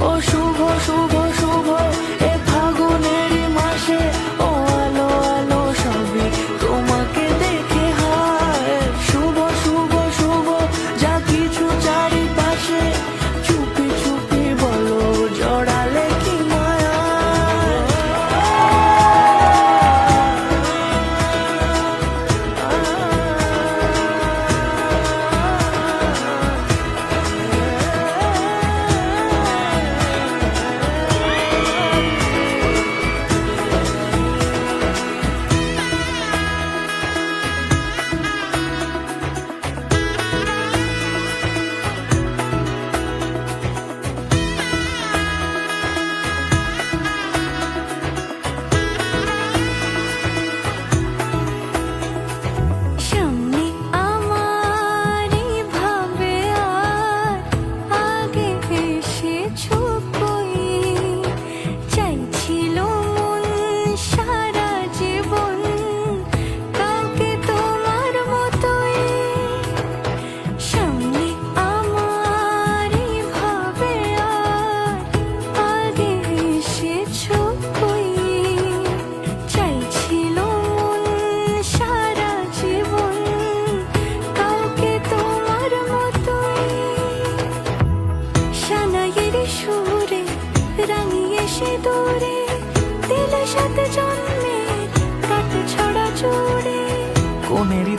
我输过输过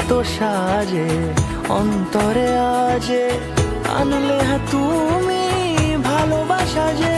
তো সাজে অন্তরে আজে আনলে হ্যাঁ তুমি ভালোবাসা যে।